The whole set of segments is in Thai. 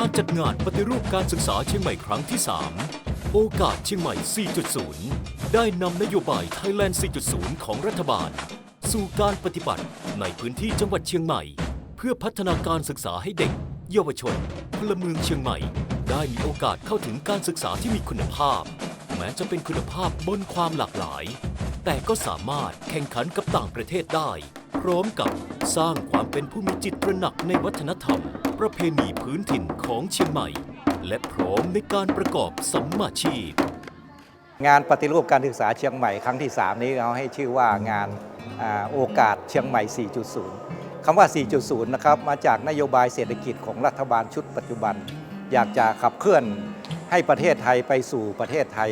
การจัดงานปฏิรูปการศึกษาเชียงใหม่ครั้งที่ 3 โอกาสเชียงใหม่ 4.0 ได้นำนโยบาย Thailand 4.0 ของรัฐบาล สู่การปฏิบัติในพื้นที่จังหวัดเชียงใหม่ เพื่อพัฒนาการศึกษาให้เด็ก เยาวชน พลเมืองเชียงใหม่ ได้มีโอกาสเข้าถึงการศึกษาที่มีคุณภาพ แม้จะเป็นคุณภาพบนความหลากหลาย แต่ก็สามารถแข่งขันกับต่างประเทศได้ พร้อมกับสร้างความเป็นผู้มีจิตตระหนักในวัฒนธรรม ประเพณีพื้นถิ่นของเชียงใหม่ และพร้อมในการประกอบสัมมาชีพ งานปฏิรูปการศึกษาเชียงใหม่ครั้งที่ 3 นี้เราให้ชื่อว่างานอโอกาสเชียงใหม่ 4.0 คำว่า 4.0 นะครับมาจากนโยบายเศรษฐกิจของรัฐบาลชุดปัจจุบัน อยากจะขับเคลื่อนให้ประเทศไทยไปสู่ประเทศไทย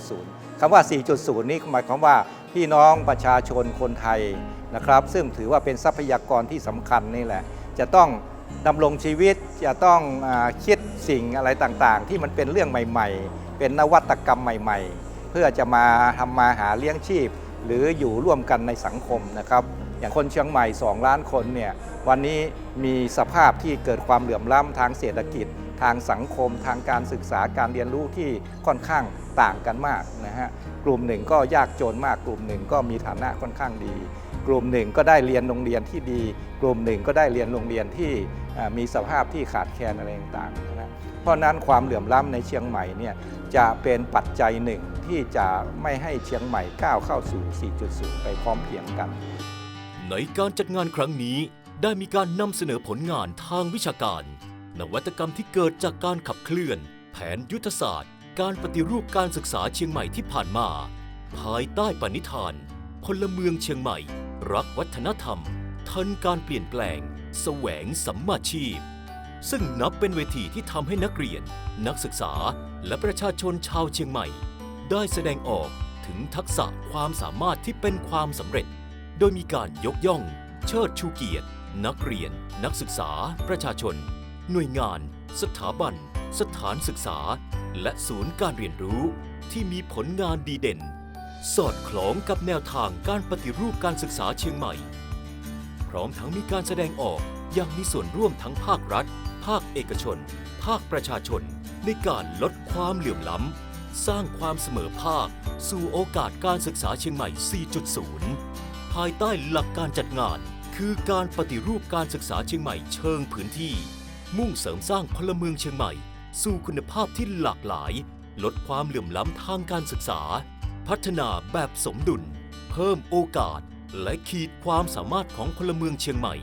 4.0 คำว่า 4.0 นี้หมายความว่าพี่น้องประชาชนคนไทยนะครับ ซึ่งถือว่าเป็นทรัพยากรที่สำคัญนี่แหละ จะต้อง ดำรงชีวิตจะต้องอคิดสิ่งอะไรต่างๆ ที่มันเป็นเรื่องใหม่ ๆ เป็นนวัตกรรมใหม่ ๆ เพื่อจะมาทำมาหาเลี้ยงชีพ หรืออยู่ร่วมกันในสังคมนะครับอย่างคนเชียงใหม่ 2 ล้านคนเนี่ยวันนี้มีสภาพที่เกิดความเหลื่อมล้ำทางเศรษฐกิจ ทางสังคม ทางการศึกษาการเรียนรู้ที่ค่อนข้างต่างกันมากนะฮะกลุ่มหนึ่งก็ยากจนมาก กลุ่มหนึ่งก็มีฐานะค่อนข้างดี กลุ่มหนึ่งก็ได้เรียนโรงเรียนที่ดี กลุ่มหนึ่งก็ได้เรียนโรงเรียนที่ มีสภาพที่ขาดแคลนอะไรต่างๆนะเพราะนั้นความเหลื่อมล้ำในเชียงใหม่เนี่ยจะเป็นปัจจัยหนึ่งที่จะไม่ให้เชียงใหม่ก้าวเข้าสู่ 4.0 ไปพร้อมเพรียงกัน ในการจัดงานครั้งนี้ได้มีการนำเสนอผลงานทางวิชาการ นวัตกรรมที่เกิดจากการขับเคลื่อน แผนยุทธศาสตร์ การปฏิรูปการศึกษาเชียงใหม่ที่ผ่านมา ภายใต้ปณิธาน พลเมืองเชียงใหม่ รักวัฒนธรรม ทันการเปลี่ยนแปลง แสวงสัมมาชีพ ซึ่งนับเป็นเวทีที่ทำให้นักเรียน นักศึกษาและประชาชนชาวเชียงใหม่ ได้แสดงออกถึงทักษะความสามารถที่เป็นความสำเร็จ โดยมีการยกย่อง เชิดชูเกียรติ นักเรียน นักศึกษา ประชาชน หน่วยงาน สถาบัน สถานศึกษา และศูนย์การเรียนรู้ที่มีผลงานดีเด่น สอดคล้องกับแนวทางการปฏิรูปการศึกษาเชียงใหม่ ร้อมทั้งมีการแสดงออกอย่างมีส่วนร่วมทั้งภาครัฐ ภาคเอกชน ภาคประชาชน ในการลดความเหลื่อมล้ำ สร้างความเสมอภาค สู่โอกาสการศึกษาเชียงใหม่ 4.0 ภายใต้หลักการจัดงาน คือการปฏิรูปการศึกษาเชียงใหม่เชิงพื้นที่ มุ่งเสริมสร้างพลเมืองเชียงใหม่ สู่คุณภาพที่หลากหลาย ลดความเหลื่อมล้ำทางการศึกษา พัฒนาแบบสมดุล เพิ่มโอกาส และขีดความสามารถของพลเมืองเชียงใหม่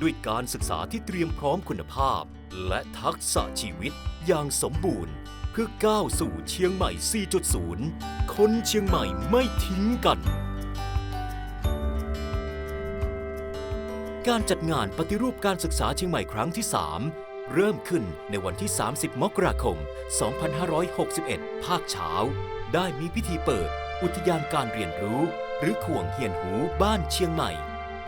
ด้วยการศึกษาที่เตรียมพร้อมคุณภาพ และทักษะชีวิตอย่างสมบูรณ์ เพื่อก้าวสู่เชียงใหม่ 4.0 คนเชียงใหม่ไม่ทิ้งกัน การจัดงานปฏิรูปการศึกษาเชียงใหม่ครั้งที่ 3เริ่มขึ้นในวันที่ 30 มกราคม 2561 ภาคเช้า ได้มีพิธีเปิด อุทยานการเรียนรู้ หรือข่วงเฮียนหูบ้านเชียงใหม่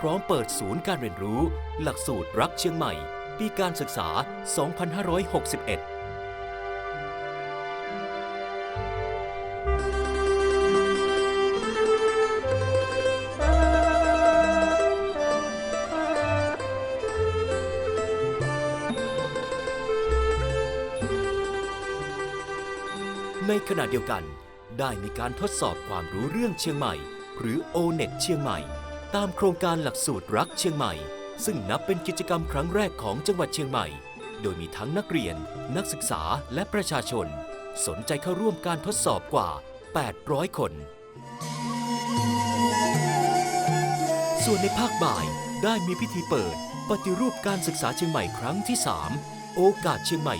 พร้อมเปิดศูนย์การเรียนรู้ หลักสูตรรักเชียงใหม่ ปีการศึกษา 2561ในขณะเดียวกันได้มีการทดสอบความรู้เรื่องเชียงใหม่ หรือ O-NET เชียงใหม่ ตามโครงการหลักสูตรรักเชียงใหม่ ซึ่งนับเป็นกิจกรรมครั้งแรกของจังหวัดเชียงใหม่ โดยมีทั้งนักเรียน นักศึกษาและประชาชน สนใจเข้าร่วมการทดสอบกว่า 800 คน ส่วนในภาคบ่ายได้มีพิธีเปิด ปฏิรูปการศึกษาเชียงใหม่ครั้งที่ 3 โอกาสเชียงใหม่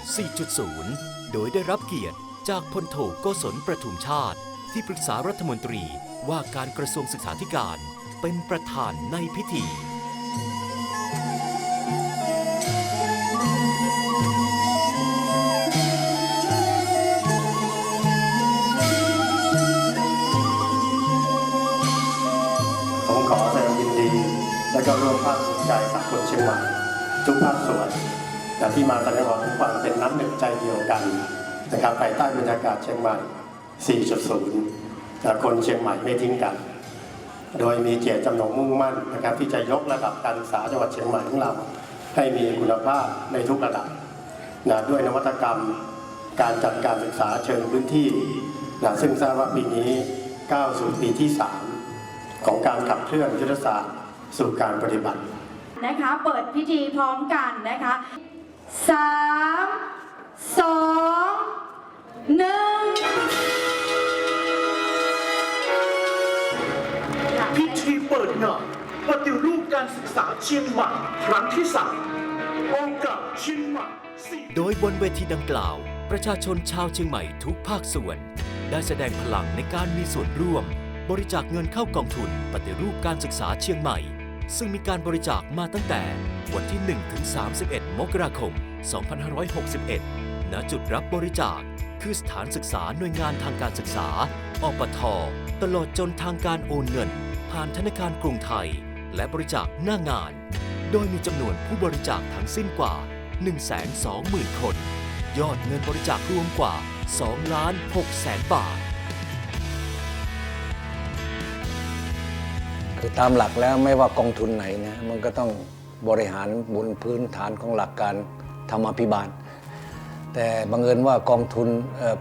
4.0 โดยได้รับเกียรติจากพลโทโกศลประทุมชาติ ที่ปรึกษารัฐมนตรีว่าการกระทรวงศึกษาธิการเป็นประธานในพิธี ผมขอแสดงยินดี และก็ร่วมภาคภูมิใจสากลเชียงใหม่ทุกภาคส่วนนะที่มาแสดงออกถึงความเป็นน้ำหนึ่งใจเดียวกันนะครับภายใต้บรรยากาศเชียงใหม่ 4.0 คนเชียงใหม่ไม่ทิ้งกัน โดยมีเจตจำนงมุ่งมั่นนะครับที่จะยกระดับการศึกษาจังหวัดเชียงใหม่ของเรา ให้มีคุณภาพในทุกระดับนะด้วยนวัตกรรมการจัดการศึกษาเชิงพื้นที่นะซึ่งทราบว่าปีนี้90ปีที่ 3 ของการขับเคลื่อนยุทธศาสตร์สู่การปฏิบัตินะคะ เปิดพิธีพร้อมกันนะคะ3 ธีเปิดงาปฏิรูปการศึกษาเชียงใหม่ครั้งที่สามโอกาสเชียงใหม่โดยบนเวทีดังกล่าว ประชาชนชาวเชียงใหม่ทุกภาคส่วน ได้แสดงพลังในการมีส่วนร่วม บริจาคเงินเข้ากองทุนปฏิรูปการศึกษาเชียงใหม่ ซึ่งมีการบริจาคมาตั้งแต่วันที่ 1 ถึง 31 มกราคม 2561 ณ จุดรับบริจาค คือสถานศึกษาหน่วยงานทางการศึกษาอปท ตลอดจนทางการโอนเงิน ผ่านธนาคารกรุงไทย และบริจาคหน้างาน โดยมีจำนวนผู้บริจาคทั้งสิ้นกว่า 120,000 คน ยอดเงินบริจาครวมกว่า2ล้าน6แสนบาท คือตามหลักแล้วไม่ว่ากองทุนไหนนะมันก็ต้องบริหารบนพื้นฐานของหลักการธรรมาภิบาล แต่บังเอิญว่ากองทุน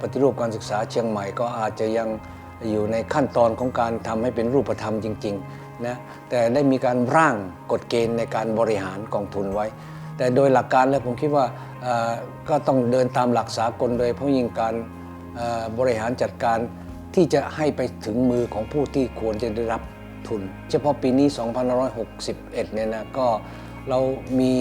ปฏิรูปการศึกษาเชียงใหม่ก็อาจจะยัง อยู่ในขั้นตอนของการทำให้เป็นรูปธรรมจริงๆนะแต่ได้มีการร่างกฎเกณฑ์ในการบริหารกองทุนไว้ แต่โดยหลักการแล้วผมคิดว่าก็ต้องเดินตามหลักสากลโดยเพราะยิ่งการบริหารจัดการที่จะให้ไปถึงมือของผู้ที่ควรจะได้รับทุน เฉพาะปีนี้ 2561 เนี่ยนะก็ เรามี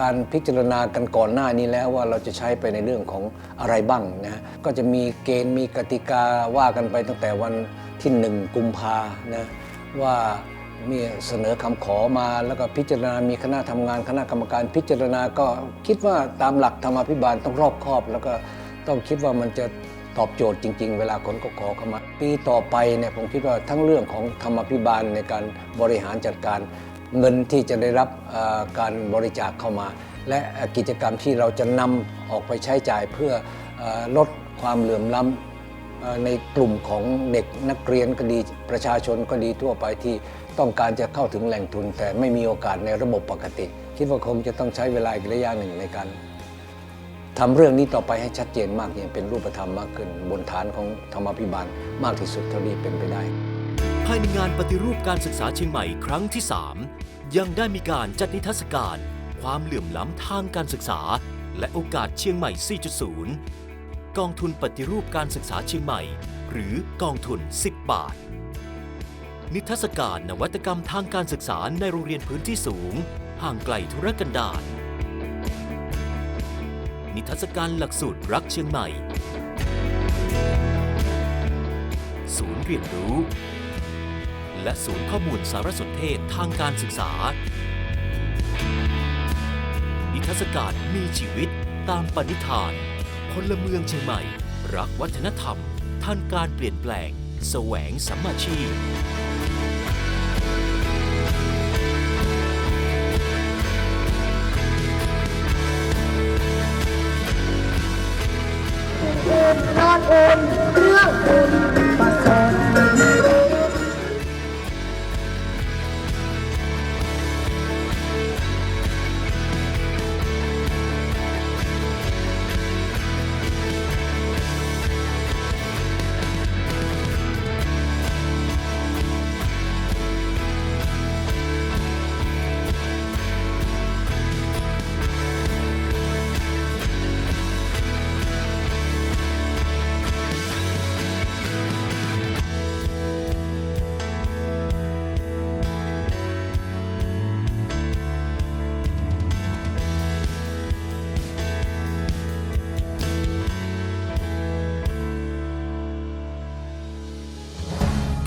การพิจารณากันก่อนหน้านี้แล้วว่าเราจะใช้ไปในเรื่องของอะไรบ้างนะก็จะมีเกณฑ์มีกติกาว่ากันไปตั้งแต่วันที่ 1 กุมภานะว่ามีเสนอคำขอมาแล้วก็พิจารณา มีคณะทำงานคณะกรรมการพิจารณาก็คิดว่าตามหลักธรรมาภิบาลต้องรอบคอบ แล้วก็ต้องคิดว่ามันจะตอบโจทย์จริง ๆ เวลาคนก็ขอเข้ามา ปีต่อไปเนี่ยผมคิดว่าทั้งเรื่องของธรรมาภิบาลในการบริหารจัดการ เงินที่จะได้รับการบริจาคเข้ามา และกิจกรรมที่เราจะนำออกไปใช้จ่ายเพื่ออลดความเหลื่อมล้ำในกลุ่มของเด็กนักเรียนก็ดีประชาชนก็ดีทั่วไปที่ต้องการจะเข้าถึงแหล่งทุน แต่ไม่มีโอกาสในระบบปกติ คิดว่าคงจะต้องใช้เวลาอีกระยะหนึ่งในการทำเรื่องนี้ต่อไปให้ชัดเจนมากอย่งเป็นรูปธรรมมากขึ้นบนฐานของธรรมาภิบาลมากที่สุดเท่าที่เป็นไปได้ายในงานปฏิรูปการศึกษาเชียงใหม่ครั้งที่ 3 ยังได้มีการจัดนิทรรศการ ความเหลื่อมล้ำทางการศึกษา และโอกาสเชียงใหม่ 4.0 กองทุนปฏิรูปการศึกษาเชียงใหม่ หรือกองทุน 10 บาท นิทรรศการนวัตกรรมทางการศึกษาในโรงเรียนพื้นที่สูง ห่างไกลธุรกันดารนิทรรศการหลักสูตรรักเชียงใหม่ ศูนย์เรียนรู้ และศูนย์ข้อมูลสารสนเทศทางการศึกษา นิทรรศการมีชีวิตตามปณิธาน พลเมืองเชียงใหม่ รักวัฒนธรรมท่านการเปลี่ยนแปลง แสวงสัมมาชีพ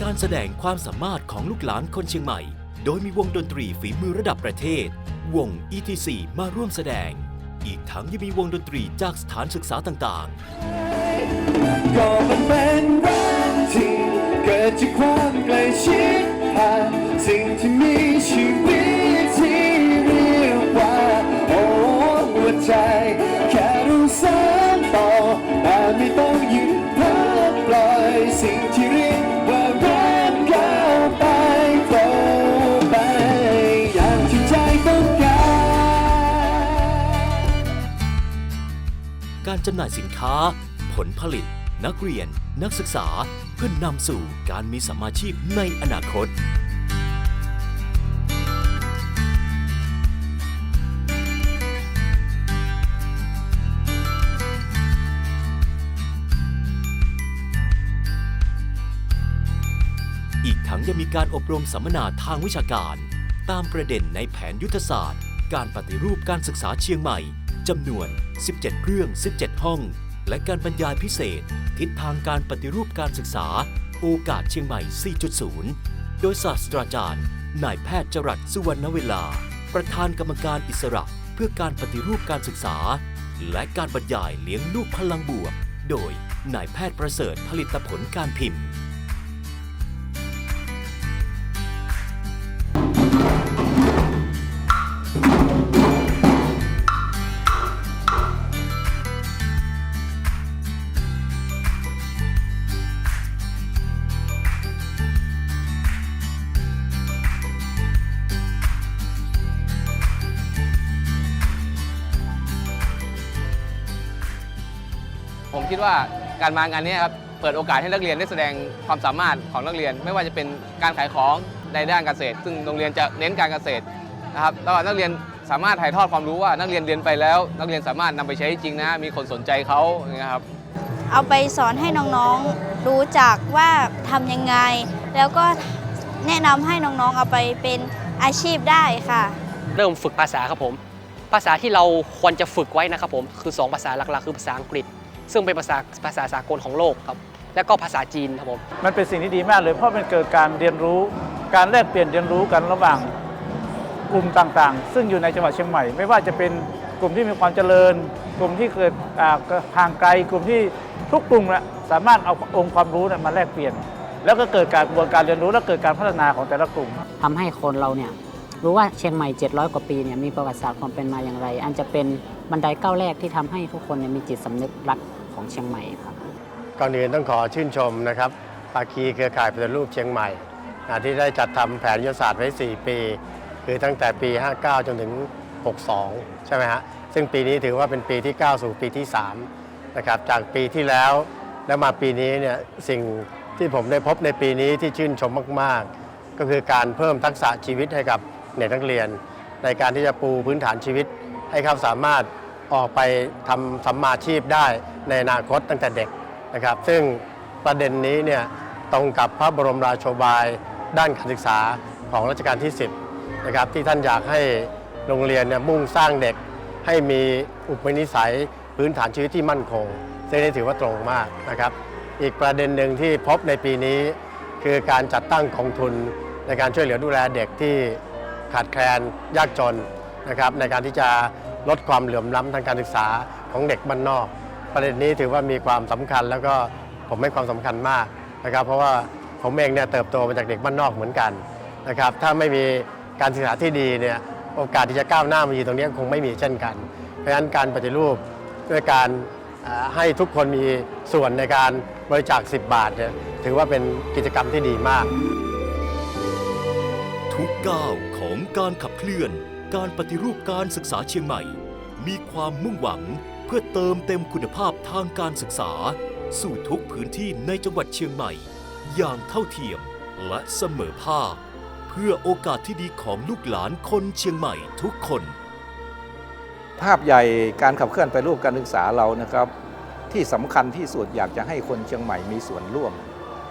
การแสดงความสามารถของลูกหลานคนเชียงใหม่ โดยมีวงดนตรีฝีมือระดับประเทศ วง ETC มาร่วมแสดง อีกทั้งยังมีวงดนตรีจากสถานศึกษาต่างๆ ก็มันเป็นรักที่เกิดจากความใกล้ชิดผ่านสิ่งที่มีชีวิต จำหน่ายสินค้า ผลผลิต นักเรียน นักศึกษา เพื่อนนำสู่การมีสัมมาชีพในอนาคต อีกทั้งยังมีการอบรมสัมมนาทางวิชาการ ตามประเด็นในแผนยุทธศาสตร์ การปฏิรูปการศึกษาเชียงใหม่ จำนวน 17 เรื่อง 17 ห้อง และการบรรยายพิเศษ ทิศทางการปฏิรูปการศึกษา โอกาสเชียงใหม่ 4.0 โดยศาสตราจารย์นายแพทย์จรัสสุวรรณเวลา ประธานกรรมการอิสระเพื่อการปฏิรูปการศึกษา และการบรรยายเลี้ยงลูกพลังบวก โดยนายแพทย์ประเสริฐผลิตผลการพิมพ์ คิดว่าการมางานนี้ครับเปิดโอกาสให้นักเรียนได้แสดงความสามารถของนักเรียน ไม่ว่าจะเป็นการขายของในด้านเกษตร ซึ่งโรงเรียนจะเน้นการเกษตรนะครับแล้วก็นักเรียนสามารถถ่ายทอดความรู้ว่านักเรียนเรียนไปแล้ว นักเรียนสามารถนำไปใช้จริงนะ มีคนสนใจเขาอย่างเงี้ยครับเอาไปสอนให้น้องๆรู้จักว่าทำยังไง แล้วก็แนะนำให้น้องๆเอาไปเป็นอาชีพได้ค่ะ เริ่มฝึกภาษาครับผม ภาษาที่เราควรจะฝึกไว้นะครับผมคือ 2 ภาษาหลักๆ คือภาษาอังกฤษ ซึ่งเป็นภาษาภาษาสากลของโลกครับ แล้วก็ภาษาจีนครับผม มันเป็นสิ่งที่ดีมากเลย เพราะมันเกิดการเรียนรู้ การแลกเปลี่ยนเรียนรู้กันระหว่างกลุ่มต่างๆ ซึ่งอยู่ในจังหวัดเชียงใหม่ ไม่ว่าจะเป็นกลุ่มที่มีความเจริญ กลุ่มที่เกิดอ่าห่างไกล กลุ่มที่ทุกกลุ่มนะสามารถเอาองค์ความรู้นะมาแลกเปลี่ยน แล้วก็เกิดการกระบวนการเรียนรู้และเกิดการพัฒนาของแต่ละกลุ่มทำให้คนเราเนี่ยรู้ว่าเชียงใหม่ 700 กว่าปีเนี่ยมีประวัติศาสตร์ความเป็นมาอย่างไร อันจะเป็นบันไดก้าวแรกที่ทำให้ทุกคนเนี่ยมีจิตสำนึกรัก ของเชียงใหม่ครับก่อนอื่นต้องขอชื่นชมนะครับภาคีเครือข่ายปฏิรูปเชียงใหม่ที่ได้จัดทำแผนยุทธศาสตร์ไว้ 4 ปี คือตั้งแต่ปี 59 จนถึง 62 ใช่ไหมฮะ ซึ่งปีนี้ถือว่าเป็นปีที่ 9 สู่ปีที่ 3 นะครับ จากปีที่แล้วแล้วมาปีนี้เนี่ยสิ่งที่ผมได้พบในปีนี้ที่ชื่นชมมาก ๆ ก็คือการเพิ่มทักษะชีวิตให้กับเด็กนักเรียน ในการที่จะปูพื้นฐานชีวิตให้เขาสามารถ ออกไปทำสัมมาชีพได้ในอนาคตตั้งแต่เด็กนะครับ ซึ่งประเด็นนี้เนี่ยตรงกับพระบรมราโชบายด้านการศึกษาของรัชกาลที่ 10นะครับที่ท่านอยากให้โรงเรียนเนี่ยมุ่งสร้างเด็กให้มีอุปนิสัยพื้นฐานชีวิตที่มั่นคง ซึ่งนี่ถือว่าตรงมากนะครับ อีกประเด็นหนึ่งที่พบในปีนี้ คือการจัดตั้งกองทุนในการช่วยเหลือดูแลเด็กที่ขาดแคลนยากจนนะครับในการที่จะ ลดความเหลื่อมล้ำทางการศึกษาของเด็กบ้านนอก ประเด็นนี้ถือว่ามีความสำคัญแล้วก็ผมให้ความสำคัญมากนะครับ เพราะว่าผมเองเนี่ยเติบโตมาจากเด็กบ้านนอกเหมือนกันนะครับถ้าไม่มีการศึกษาที่ดีเนี่ยโอกาสที่จะก้าวหน้ามาอยู่ตรงนี้คงไม่มีเช่นกัน เพราะฉะนั้นการปฏิรูปด้วยการให้ทุกคนมีส่วนในการบริจาค 10 บาทเนี่ยถือว่าเป็นกิจกรรมที่ดีมาก ทุกก้าวของการขับเคลื่อน การปฏิรูปการศึกษาเชียงใหม่ มีความมุ่งหวังเพื่อเติมเต็มคุณภาพทางการศึกษา สู่ทุกพื้นที่ในจังหวัดเชียงใหม่ อย่างเท่าเทียมและเสมอภาคเพื่อโอกาสที่ดีของลูกหลานคนเชียงใหม่ทุกคน ภาพใหญ่การขับเคลื่อนไปรูปการศึกษาเรานะครับ ที่สำคัญที่สุดอยากจะให้คนเชียงใหม่มีส่วนร่วม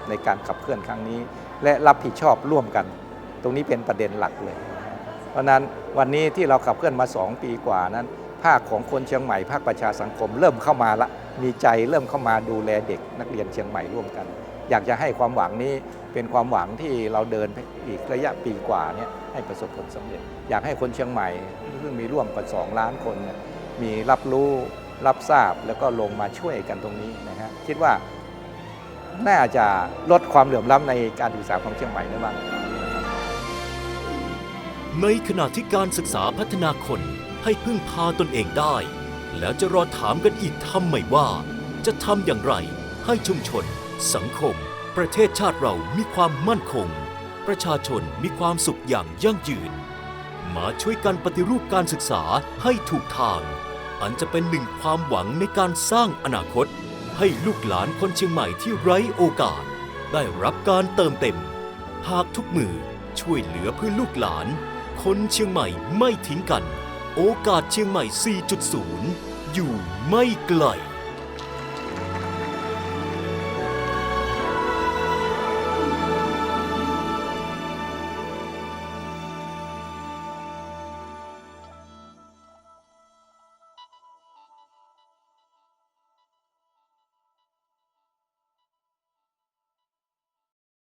ในการขับเคลื่อนครั้งนี้ และรับผิดชอบร่วมกัน ตรงนี้เป็นประเด็นหลักเลย เพราะนั้นวันนี้ที่เราขับเคลื่อนมา 2 ปีกว่านั้น ภาคของคนเชียงใหม่ภาคประชาสังคม เริ่มเข้ามาละมีใจเริ่มเข้ามาดูแลเด็กนักเรียนเชียงใหม่ร่วมกัน อยากจะให้ความหวังนี้เป็นความหวังที่เราเดินอีกระยะปีกว่าเนี่ยให้ประสบผลสำเร็จ อยากให้คนเชียงใหม่ซึ่งมีร่วมกว่า2ล้านคนเนี่ยมีรับรู้รับทราบแล้วก็ลงมาช่วยกันตรงนี้นะฮะคิดว่าน่าจะลดความเหลื่อมล้ำในการศึกษาของเชียงใหม่ได้บ้าง ในขณะที่การศึกษาพัฒนาคนให้พึ่งพาตนเองได้ แล้วจะรอถามกันอีกทำไมว่า จะทำอย่างไรให้ชุมชน สังคม ประเทศชาติเรามีความมั่นคง ประชาชนมีความสุขอย่างยั่งยืน มาช่วยกันปฏิรูปการศึกษาให้ถูกทาง อันจะเป็นหนึ่งความหวังในการสร้างอนาคต ให้ลูกหลานคนเชียงใหม่ที่ไร้โอกาส ได้รับการเติมเต็ม หากทุกมือช่วยเหลือเพื่อลูกหลาน คนเชียงใหม่ไม่ทิ้งกัน โอกาสเชียงใหม่ 4.0 อยู่ไม่ไกล